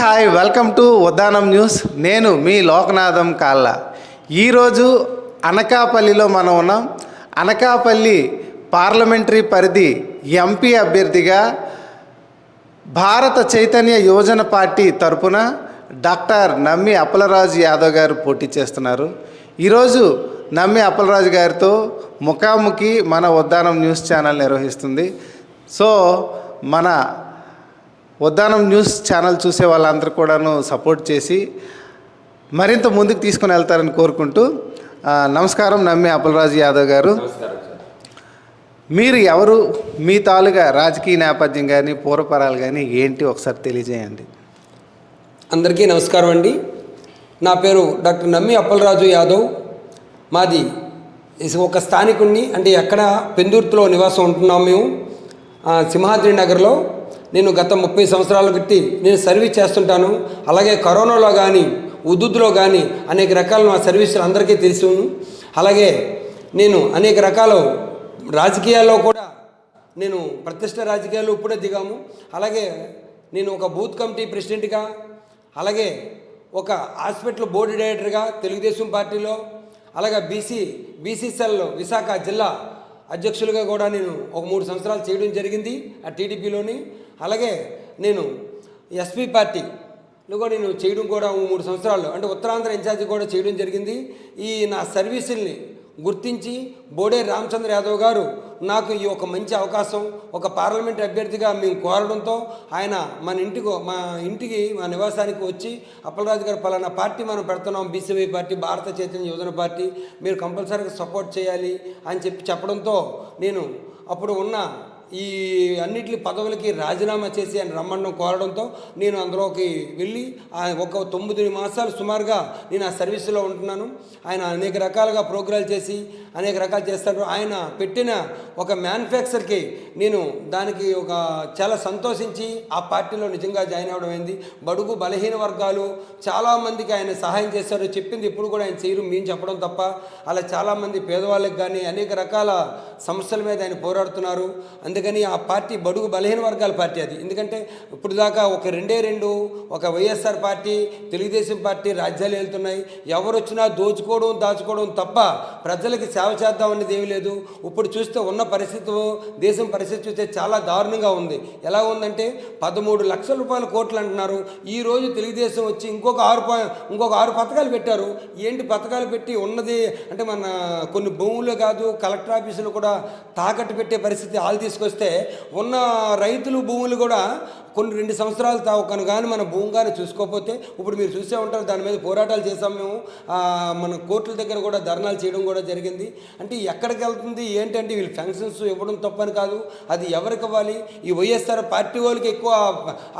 Hi welcome to Uddanam news. నేను మీ లోకనాథం కాళ్ళ. ఈరోజు అనకాపల్లిలో మనం ఉన్నాం. అనకాపల్లి పార్లమెంటరీ పరిధి ఎంపీ అభ్యర్థిగా భారత చైతన్య యువజన పార్టీ తరపున డాక్టర్ నమ్మి అప్పలరాజు యాదవ్ గారు పోటీ చేస్తున్నారు. ఈరోజు నమ్మి అప్పలరాజు గారితో ముఖాముఖి మన ఉద్దానం న్యూస్ ఛానల్ నిర్వహిస్తుంది. సో మన ఉద్దానం న్యూస్ ఛానల్ చూసే వాళ్ళందరూ కూడాను సపోర్ట్ చేసి మరింత ముందుకు తీసుకుని వెళ్తారని కోరుకుంటూ నమస్కారం. నమ్మి అప్పలరాజు యాదవ్ గారు. మీరు ఎవరు? మీ తాలుగా రాజకీయ నేపథ్యం కానీ పూర్వపరాలు కానీ ఏంటి? ఒకసారి తెలియజేయండి. అందరికీ నమస్కారం అండి. నా పేరు డాక్టర్ నమ్మి అప్పలరాజు యాదవ్. మాది ఒక స్థానికుణ్ణి అంటే ఎక్కడ పెందుర్తిలో నివాసం ఉంటున్నాం మేము. సింహాద్రి నగర్లో. నేను గత ముప్పై సంవత్సరాల బట్టి నేను సర్వీస్ చేస్తుంటాను. అలాగే కరోనాలో కానీ ఉద్దుద్దులో కానీ అనేక రకాల నా సర్వీసులు అందరికీ తెలుసు. అలాగే నేను అనేక రకాల రాజకీయాల్లో కూడా నేను ప్రతిష్ట రాజకీయాలు ఇప్పుడే దిగాము. అలాగే నేను ఒక బూత్ కమిటీ ప్రెసిడెంట్గా అలాగే ఒక హాస్పిటల్ బోర్డు డైరెక్టర్గా తెలుగుదేశం పార్టీలో అలాగే బీసీ బీసీసీఎల్ విశాఖ జిల్లా అధ్యక్షులుగా కూడా నేను ఒక మూడు సంవత్సరాలు చేయడం జరిగింది. ఆ టీడీపీలోని అలాగే నేను ఎస్పీ పార్టీలో కూడా నేను చేయడం కూడా మూడు సంవత్సరాలు. అంటే ఉత్తరాంధ్ర ఇన్ఛార్జి కూడా చేయడం జరిగింది. ఈ నా సర్వీసుల్ని గుర్తించి బోడే రామచంద్ర యాదవ్ గారు నాకు ఈ ఒక మంచి అవకాశం ఒక పార్లమెంట్ అభ్యర్థిగా మేము కోరడంతో ఆయన మన ఇంటికి మా ఇంటికి మా నివాసానికి వచ్చి అప్పలరాజు గారు పలానా పార్టీ మనం పెడుతున్నాం బీసీవై పార్టీ భారత చైతన్య యువజన పార్టీ మీరు కంపల్సరీగా సపోర్ట్ చేయాలి అని చెప్పి చెప్పడంతో నేను అప్పుడు ఉన్న ఈ అన్నిటి పదవులకి రాజీనామా చేసి ఆయన రమ్మడం కోరడంతో నేను అందులోకి వెళ్ళి ఒక తొమ్మిది మాసాలు సుమారుగా నేను ఆ సర్వీసులో ఉంటున్నాను. ఆయన అనేక రకాలుగా ప్రోగ్రాలు చేసి అనేక రకాలు చేస్తారు. ఆయన పెట్టిన ఒక మ్యానుఫ్యాక్చర్కి నేను దానికి ఒక చాలా సంతోషించి ఆ పార్టీలో నిజంగా జాయిన్ అవ్వడం అయింది బడుగు బలహీన వర్గాలు చాలామందికి ఆయన సహాయం చేశారు. చెప్పింది ఇప్పుడు కూడా ఆయన చేయరు మేము చెప్పడం తప్ప. అలా చాలామంది పేదవాళ్ళకి కానీ అనేక రకాల సమస్యల మీద ఆయన పోరాడుతున్నారు. అందుకని ఆ పార్టీ బడుగు బలహీన వర్గాల పార్టీ అది. ఎందుకంటే ఇప్పుడు దాకా ఒక రెండే రెండు ఒక వైఎస్ఆర్ పార్టీ తెలుగుదేశం పార్టీ రాజ్యాలు వెళ్తున్నాయి. ఎవరు వచ్చినా దోచుకోవడం దాచుకోవడం తప్ప ప్రజలకి సేవ చేద్దాం అనేది ఏమీ లేదు. ఇప్పుడు చూస్తే ఉన్న పరిస్థితి దేశం పరిస్థితి చూస్తే చాలా దారుణంగా ఉంది. ఎలా ఉందంటే పదమూడు లక్షల రూపాయల కోట్లు అంటున్నారు. ఈ రోజు తెలుగుదేశం వచ్చి ఇంకొక ఆరు ప- ఇంకొక ఆరు పథకాలు పెట్టారు. ఏంటి పథకాలు పెట్టి ఉన్నది? అంటే మన కొన్ని భూములు కాదు కలెక్టర్ ఆఫీసులు కూడా తాకట్టు పెట్టే పరిస్థితి వాళ్ళు తీసుకొస్తే ఉన్న రైతులు భూములు కూడా కొన్ని రెండు సంవత్సరాలు తావుకను కానీ మన భూమి చూసుకోకపోతే ఇప్పుడు మీరు చూసే ఉంటారు దాని మీద పోరాటాలు చేసాం మేము. మన కోర్టుల దగ్గర కూడా ధర్నాలు చేయడం కూడా జరిగింది. అంటే ఎక్కడికి వెళ్తుంది ఏంటంటే వీళ్ళు ఫంక్షన్స్ ఇవ్వడం తప్పని కాదు అది ఎవరికి ఇవ్వాలి? ఈ వైఎస్ఆర్ పార్టీ వాళ్ళకి ఎక్కువ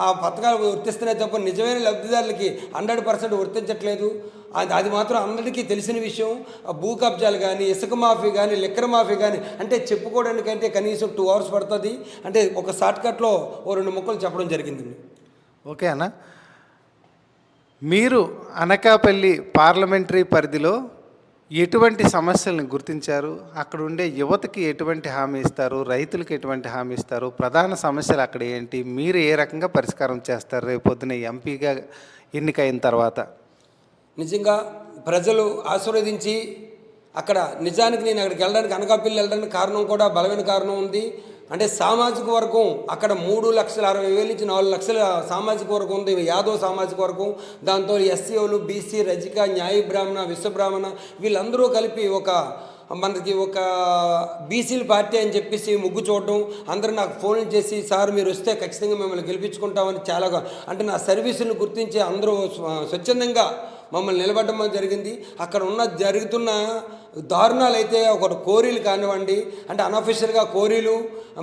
ఆ పథకాలు వర్తిస్తున్నాయి తప్ప నిజమైన లబ్ధిదారులకి హండ్రెడ్ పర్సెంట్ వర్తించట్లేదు. అది అది మాత్రం అందరికీ తెలిసిన విషయం. భూ కబ్జాలు కానీ ఇసుక మాఫీ కానీ లిక్కర్ మాఫీ కానీ అంటే చెప్పుకోవడానికంటే కనీసం టూ అవర్స్ పడుతుంది. అంటే ఒక షార్ట్కట్లో ఓ రెండు ముక్కలు చెప్పడం జరిగిందండి. ఓకే అన్న. మీరు అనకాపల్లి పార్లమెంటరీ పరిధిలో ఎటువంటి సమస్యలను గుర్తించారు? అక్కడ ఉండే యువతకి ఎటువంటి హామీ ఇస్తారు? రైతులకు ఎటువంటి హామీ ఇస్తారు? ప్రధాన సమస్యలు అక్కడ ఏంటి? మీరు ఏ రకంగా పరిష్కారం చేస్తారు? రేపు పొద్దున ఎంపీగా ఎన్నికైన తర్వాత? నిజంగా ప్రజలు ఆశీర్వదించి అక్కడ నిజానికి నేను అక్కడికి వెళ్ళడానికి అనకాపల్లి వెళ్ళడానికి కారణం కూడా బలమైన కారణం ఉంది. అంటే సామాజిక వర్గం అక్కడ మూడు లక్షల అరవై వేల నుంచి నాలుగు లక్షల సామాజిక వర్గం ఉంది. యాదవ్ సామాజిక వర్గం. దాంతో ఎస్సీఓలు బీసీ రజిక న్యాయ బ్రాహ్మణ విశ్వబ్రాహ్మణ వీళ్ళందరూ కలిపి ఒక మనకి ఒక బీసీల పార్టీ అని చెప్పేసి ముగ్గు చూడడం అందరూ నాకు ఫోన్లు చేసి సార్ మీరు వస్తే ఖచ్చితంగా మిమ్మల్ని గెలిపించుకుంటామని చాలా అంటే నా సర్వీసులను గుర్తించి అందరూ స్వచ్ఛందంగా మమ్మల్ని నిలబడడం జరిగింది. అక్కడ ఉన్న జరుగుతున్న దారుణాలు అయితే ఒక కోరీలు కానివ్వండి అంటే అనఫిషియల్గా కోరీలు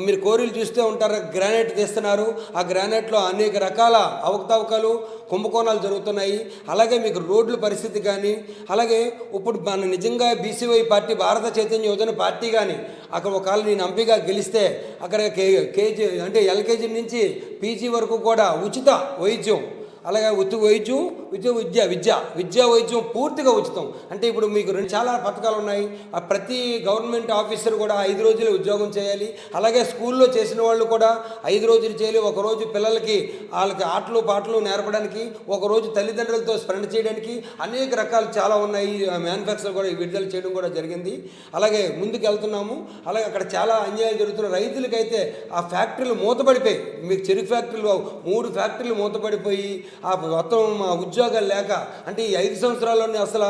మీరు కోరీలు చూస్తే ఉంటారు గ్రానైట్ తీస్తున్నారు. ఆ గ్రానైట్లో అనేక రకాల అవకతవకలు కుంభకోణాలు జరుగుతున్నాయి. అలాగే మీకు రోడ్ల పరిస్థితి కానీ అలాగే ఇప్పుడు మన నిజంగా బీసీవై పార్టీ భారత చైతన్య యోజన పార్టీ కానీ అక్కడ ఒకవేళ నేను ఎంపీగా గెలిస్తే అక్కడ కే కేజీ అంటే ఎల్కేజీ నుంచి పీజీ వరకు కూడా ఉచిత వైద్యం అలాగే ఉత్తు వైద్యం విద్య విద్య విద్య. విద్యా వైద్యం పూర్తిగా ఉచితం. అంటే ఇప్పుడు మీకు రెండు చాలా పథకాలు ఉన్నాయి. ప్రతి గవర్నమెంట్ ఆఫీసర్ కూడా ఐదు రోజులు ఉద్యోగం చేయాలి. అలాగే స్కూల్లో చేసిన వాళ్ళు కూడా ఐదు రోజులు చేయాలి. ఒక రోజు పిల్లలకి వాళ్ళకి ఆటలు పాటలు నేర్పడానికి ఒకరోజు తల్లిదండ్రులతో స్పెండ్ చేయడానికి అనేక రకాలు చాలా ఉన్నాయి. మ్యానుఫ్యాక్చర్ కూడా విడుదల చేయడం కూడా జరిగింది. అలాగే ముందుకు వెళ్తున్నాము అలాగే అక్కడ చాలా అన్యాయం జరుగుతున్న రైతులకైతే ఆ ఫ్యాక్టరీలు మూతపడిపోయి మీకు చెరుకు ఫ్యాక్టరీలు మూడు ఫ్యాక్టరీలు మూతపడిపోయి ఆ మొత్తం మా ఉద్యోగాలు లేక అంటే ఈ ఐదు సంవత్సరాల్లోనే అసలు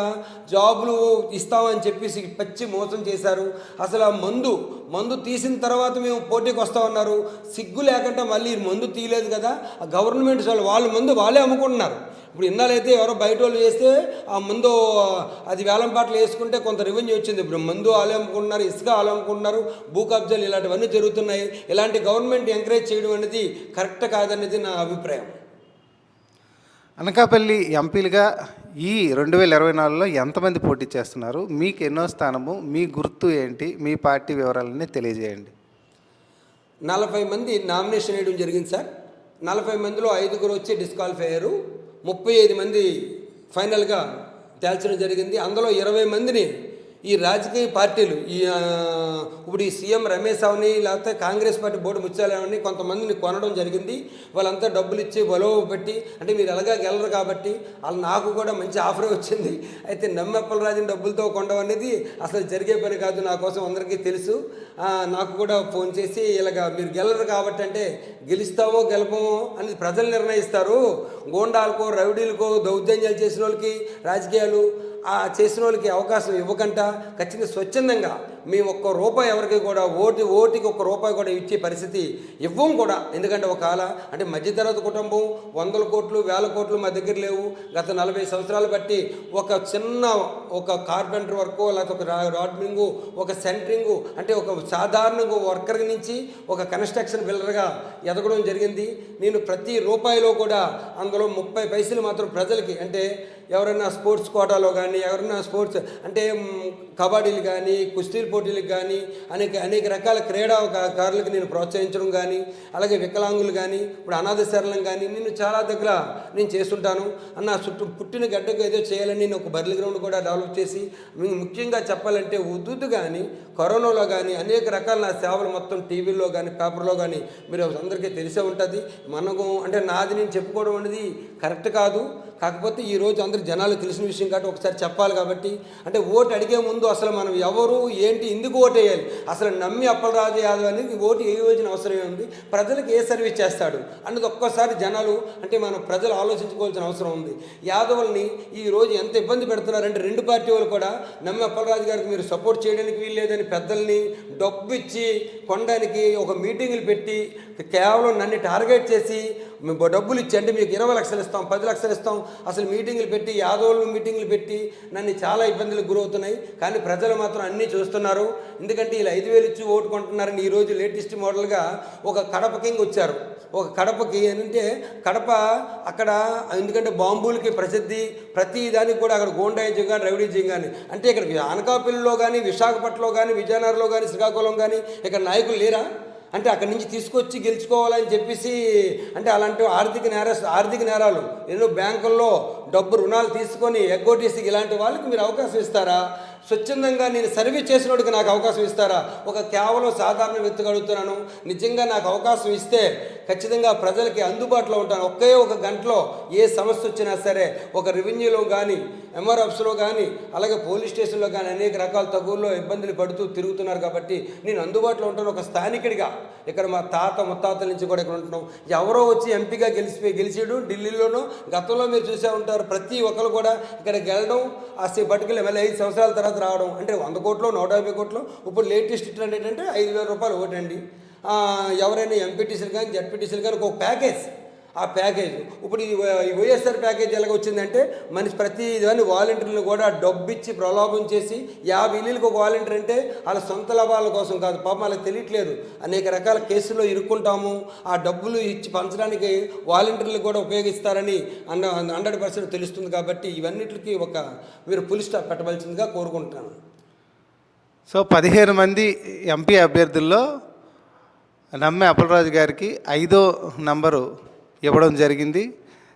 జాబులు ఇస్తామని చెప్పేసి పచ్చి మోసం చేశారు. అసలు ఆ మందు మందు తీసిన తర్వాత మేము పోటీకి వస్తామన్నారు. సిగ్గు లేకుండా మళ్ళీ మందు తీయలేదు కదా. ఆ గవర్నమెంట్ వాళ్ళు వాళ్ళు మందు వాళ్ళే అమ్ముకుంటున్నారు. ఇప్పుడు ఇన్నాళ్ళైతే ఎవరో బయట వాళ్ళు చేస్తే ఆ మందు అది వేలం పాటలు వేసుకుంటే కొంత రెవెన్యూ వచ్చింది. ఇప్పుడు మందు వాళ్ళు అమ్ముకుంటున్నారు ఇసుక వాళ్ళు అమ్ముకుంటున్నారు భూ కబ్జాలు ఇలాంటివన్నీ జరుగుతున్నాయి. ఇలాంటి గవర్నమెంట్ ఎంకరేజ్ చేయడం అనేది కరెక్ట్ కాదనేది నా అభిప్రాయం. అనకాపల్లి ఎంపీలుగా ఈ రెండు వేల ఇరవై నాలుగులో ఎంతమంది పోటీ చేస్తున్నారు? మీకు ఎన్నో స్థానము? మీ గుర్తు ఏంటి? మీ పార్టీ వివరాలన్నీ తెలియజేయండి. నలభై మంది నామినేషన్ వేయడం జరిగింది సార్. నలభై మందిలో ఐదుగురు వచ్చి డిస్క్వాలిఫై అయ్యారు. ముప్పై ఐదు మంది ఫైనల్గా తేల్చడం జరిగింది. అందులో ఇరవై మందిని ఈ రాజకీయ పార్టీలు ఈ ఇప్పుడు ఈ సీఎం రమేష్ అవని లేకపోతే కాంగ్రెస్ పార్టీ బోర్డు ముచ్చాలని కొంతమందిని కొనడం జరిగింది. వాళ్ళంతా డబ్బులు ఇచ్చి బలో పెట్టి అంటే మీరు ఎలాగా గెలరు కాబట్టి వాళ్ళు నాకు కూడా మంచి ఆఫర్ వచ్చింది. అయితే నమ్మెప్పల రాజుని డబ్బులతో కొనడం అనేది అసలు జరిగే పని కాదు నా కోసం అందరికీ తెలుసు. నాకు కూడా ఫోన్ చేసి ఇలాగ మీరు గెలరు కాబట్టి అంటే గెలుస్తామో గెలపమో అని ప్రజలు నిర్ణయిస్తారు. గోండాలకో రౌడీలకో దౌర్జన్యాలు చేసిన వాళ్ళకి రాజకీయాలు చేసిన వాళ్ళకి అవకాశం ఇవ్వకుండా ఖచ్చితంగా స్వచ్ఛందంగా మేము ఒక్క రూపాయి ఎవరికి కూడా ఓటు ఓటుకి ఒక్క రూపాయి కూడా ఇచ్చే పరిస్థితి ఇవ్వం కూడా. ఎందుకంటే ఒక అంటే మధ్యతరగతి కుటుంబం వందల కోట్లు వేల కోట్లు మా దగ్గర లేవు. గత నలభై సంవత్సరాలు బట్టి ఒక చిన్న ఒక కార్పెంటర్ వర్క్ లేకపోతే ఒక రాడ్మింగు ఒక సెంటరింగు అంటే ఒక సాధారణంగా వర్కర్ నుంచి ఒక కన్స్ట్రక్షన్ బిల్డర్గా ఎదగడం జరిగింది. నేను ప్రతి రూపాయిలో కూడా అందులో ముప్పై పైసలు మాత్రం ప్రజలకి అంటే ఎవరైనా స్పోర్ట్స్ కోటాలో కానీ ఎవరైనా స్పోర్ట్స్ అంటే కబడ్డీలు కానీ కుస్తీలు పోటీలకు కానీ అనేక అనేక రకాల క్రీడాకారులకు నేను ప్రోత్సహించడం కానీ అలాగే వికలాంగులు కానీ ఇప్పుడు అనాథ శరణం కానీ నేను చాలా దగ్గర నేను చేస్తుంటాను. అన్న చుట్టూ పుట్టిన గడ్డకు ఏదో చేయాలని నేను ఒక బర్లీ గ్రౌండ్ కూడా డెవలప్ చేసి ముఖ్యంగా చెప్పాలంటే ఉద్దుద్దు కానీ కరోనాలో కానీ అనేక రకాల నా సేవలు మొత్తం టీవీలో కానీ పేపర్లో కానీ మీరు అందరికీ తెలిసే ఉంటుంది. మనకు అంటే నాది నేను చెప్పుకోవడం అనేది కరెక్ట్ కాదు. కాకపోతే ఈ రోజు అందరు జనాలు తెలిసిన విషయం కాబట్టి ఒకసారి చెప్పాలి కాబట్టి అంటే ఓటు అడిగే ముందు అసలు మనం ఎవరు ఏంటి ఎందుకు ఓటు వేయాలి? అసలు నమ్మి అప్పలరాజు యాదవ్ అనేది ఓటు ఏ యోజన అవసరం ఉంది ప్రజలకు ఏ సర్వీస్ చేస్తాడు? అన్నది ఒక్కసారి జనాలు అంటే మనం ప్రజలు ఆలోచించుకోవాల్సిన అవసరం ఉంది. యాదవుల్ని ఈరోజు ఎంత ఇబ్బంది పెడుతున్నారంటే రెండు పార్టీ వాళ్ళు కూడా నమ్మి అప్పలరాజు గారికి మీరు సపోర్ట్ చేయడానికి వీల్లేదని పెద్దల్ని డబ్బు ఇచ్చి కొనడానికి ఒక మీటింగులు పెట్టి కేవలం నన్ను టార్గెట్ చేసి మేము డబ్బులు ఇచ్చి అంటే మీకు ఇరవై లక్షలు ఇస్తాం పది లక్షలు ఇస్తాం. అసలు మీటింగులు పెట్టి యాదవులు మీటింగులు పెట్టి నన్ను చాలా ఇబ్బందులకు గురవుతున్నాయి. కానీ ప్రజలు మాత్రం అన్నీ చూస్తున్నారు. ఎందుకంటే వీళ్ళు ఐదు వేలు ఇచ్చి ఓటు కొంటున్నారని ఈరోజు లేటెస్ట్ మోడల్గా ఒక కడప కింగ్ వచ్చారు. ఒక కడపకి ఏంటంటే కడప అక్కడ ఎందుకంటే బాంబులకి ప్రసిద్ధి ప్రతి దానికి కూడా అక్కడ గోండాయిజం కానీ రౌడీజం కానీ అంటే ఇక్కడ అనకాపల్లిలో కానీ విశాఖపట్నంలో కానీ విజయనగరంలో కానీ శ్రీకాకుళం కానీ ఇక్కడ నాయకులు లేరా? అంటే అక్కడి నుంచి తీసుకొచ్చి గెలుచుకోవాలని చెప్పేసి అంటే అలాంటి ఆర్థిక నేర ఆర్థిక నేరాలు ఎన్నో బ్యాంకుల్లో డబ్బు రుణాలు తీసుకొని ఎగ్గొట్టేసి ఇలాంటి వాళ్ళకి మీరు అవకాశం ఇస్తారా? స్వచ్ఛందంగా నేను సర్వీస్ చేసినోడికి నాకు అవకాశం ఇస్తారా? ఒక కేవలం సాధారణ వ్యక్తిగా అడుగుతున్నాను. నిజంగా నాకు అవకాశం ఇస్తే ఖచ్చితంగా ప్రజలకి అందుబాటులో ఉంటాను. ఒకే ఒక గంటలో ఏ సమస్య వచ్చినా సరే ఒక రెవెన్యూలో కానీ ఎంఆర్ఎఫ్స్లో కానీ అలాగే పోలీస్ స్టేషన్లో కానీ అనేక రకాల తగుల్లో ఇబ్బందులు పడుతూ తిరుగుతున్నారు కాబట్టి నేను అందుబాటులో ఉంటాను ఒక స్థానికుడిగా. ఇక్కడ మా తాత ముత్తాతల నుంచి కూడా ఇక్కడ ఉంటున్నాం. ఎవరో వచ్చి ఎంపీగా గెలిచిపోయి గెలిచేయడం ఢిల్లీలోనూ. గతంలో మీరు చూసే ఉంటారు ప్రతి ఒక్కరు కూడా ఇక్కడ గెలడం ఆ సే పట్టుకెళ్ళి మళ్ళీ ఐదు సంవత్సరాల తర్వాత రావడం అంటే వంద కోట్లు నూట యాభై కోట్లు. ఇప్పుడు లేటెస్ట్ ట్రెండ్ ఏంటంటే ఐదు వేల రూపాయలు ఒకటండి ఎవరైనా ఎంపీటీసీలు కానీ జడ్పీటీసీలు కానీ ఒక ప్యాకేజ్ ఆ ప్యాకేజ్. ఇప్పుడు ఈ వై- వైఎస్ఆర్ ప్యాకేజ్ ఎలాగ వచ్చిందంటే మనిషి ప్రతి దాని వాలంటీర్లు కూడా డబ్బు ఇచ్చి ప్రలోభం చేసి యాభై ఇల్లులకు ఒక వాలంటీర్ అంటే వాళ్ళ సొంత లాభాల కోసం కాదు. పాపం వాళ్ళకి తెలియట్లేదు. అనేక రకాల కేసుల్లో ఇరుక్కుంటాము. ఆ డబ్బులు ఇచ్చి పంచడానికి వాలంటీర్లు కూడా ఉపయోగిస్తారని అన్న హండ్రెడ్ పర్సెంట్ తెలుస్తుంది కాబట్టి ఇవన్నిటికీ ఒక మీరు పులి స్టాప్ పెట్టవలసిందిగా కోరుకుంటున్నాను. సో పదిహేను మంది ఎంపీ అభ్యర్థుల్లో నమ్మే అప్పలరాజు గారికి ఐదో నంబరు ఇవ్వడం జరిగింది.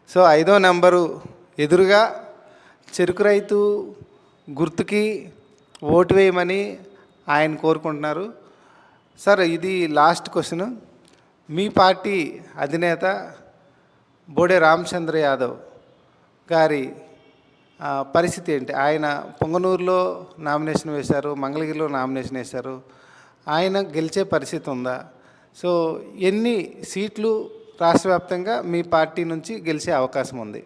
సో ఐదో నెంబరు ఎదురుగా చెరుకు రైతు గుర్తుకి ఓటు వేయమని ఆయన కోరుకుంటున్నారు. సార్ ఇది లాస్ట్ క్వశ్చన్. మీ పార్టీ అధినేత బోడే రామచంద్ర యాదవ్ గారి పరిస్థితి ఏంటి? ఆయన పొంగనూరులో నామినేషన్ వేశారు మంగళగిరిలో నామినేషన్ వేశారు. ఆయన గెలిచే పరిస్థితి ఉందా? సో ఎన్ని సీట్లు రాష్ట్ర వ్యాప్తంగా మీ పార్టీ నుంచి గెలిచే అవకాశం ఉంది.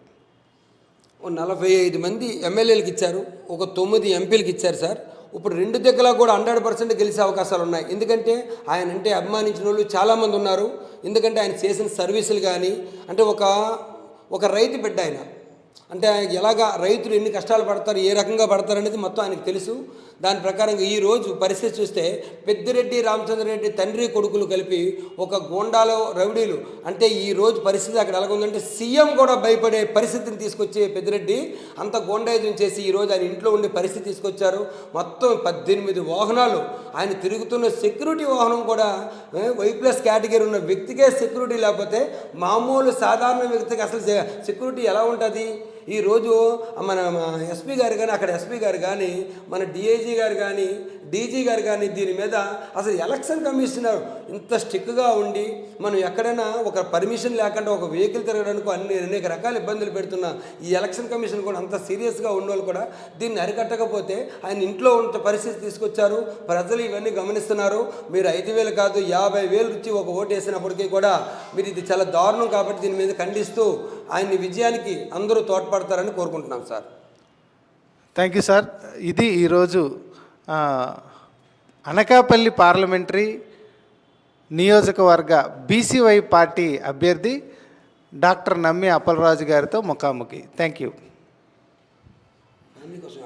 నలభై ఐదు మంది ఎమ్మెల్యేలకు ఇచ్చారు ఒక తొమ్మిది ఎంపీలకు ఇచ్చారు సార్. ఇప్పుడు రెండు దగ్గర కూడా హండ్రెడ్ పర్సెంట్ గెలిచే అవకాశాలు ఉన్నాయి. ఎందుకంటే ఆయన అంటే అభిమానించిన వాళ్ళు చాలామంది ఉన్నారు. ఎందుకంటే ఆయన చేసిన సర్వీసులు కానీ అంటే ఒక ఒక రైతు బిడ్డ ఆయన. అంటే ఎలాగా రైతులు ఎన్ని కష్టాలు పడతారు ఏ రకంగా పడతారు అనేది మొత్తం ఆయనకు తెలుసు. దాని ప్రకారంగా ఈ రోజు పరిస్థితి చూస్తే పెద్దిరెడ్డి రామచంద్రరెడ్డి తండ్రి కొడుకులు కలిపి ఒక గోండాలో రౌడీలు. అంటే ఈ రోజు పరిస్థితి అక్కడ ఎలాగుందంటే సీఎం కూడా భయపడే పరిస్థితిని తీసుకొచ్చే పెద్దిరెడ్డి అంత గోండాయుధం చేసి ఈరోజు ఆయన ఇంట్లో ఉండే పరిస్థితి తీసుకొచ్చారు. మొత్తం పద్దెనిమిది వాహనాలు. ఆయన తిరుగుతున్న సెక్యూరిటీ వాహనం కూడా వై ప్లస్ కేటగిరీ ఉన్న వ్యక్తికే సెక్యూరిటీ లేకపోతే మామూలు సాధారణ వ్యక్తికి అసలు సెక్యూరిటీ ఎలా ఉంటుంది? ఈరోజు మన ఎస్పీ గారు కానీ అక్కడ ఎస్పీ గారు కానీ మన డిఐజీ గారు కానీ డీజీ గారు కానీ దీని మీద అసలు ఎలక్షన్ కమిషనర్ ఇంత స్టిక్గా ఉండి మనం ఎక్కడైనా ఒక పర్మిషన్ లేకుండా ఒక వెహికల్ తిరగడానికి అన్ని అనేక రకాల ఇబ్బందులు పెడుతున్న ఈ ఎలక్షన్ కమిషన్ కూడా అంత సీరియస్గా ఉన్నవాళ్ళు కూడా దీన్ని అరికట్టకపోతే ఆయన ఇంట్లో ఉన్న పరిస్థితి తీసుకొచ్చారు. ప్రజలు ఇవన్నీ గమనిస్తున్నారు. మీరు ఐదు వేలు కాదు యాభై వేలు ఇచ్చి ఒక ఓటు వేసినప్పటికీ కూడా మీరు ఇది చాలా దారుణం కాబట్టి దీని మీద ఖండిస్తూ ఆయన్ని విజయానికి అందరూ తోడ్పడతారని కోరుకుంటున్నాం సార్. Thank you sir. ఇది ఈరోజు అనకాపల్లి పార్లమెంటరీ నియోజకవర్గ బీసీవై పార్టీ అభ్యర్థి డాక్టర్ నమ్మి అప్పలరాజు గారితో ముఖాముఖి. థ్యాంక్ యూ కోసం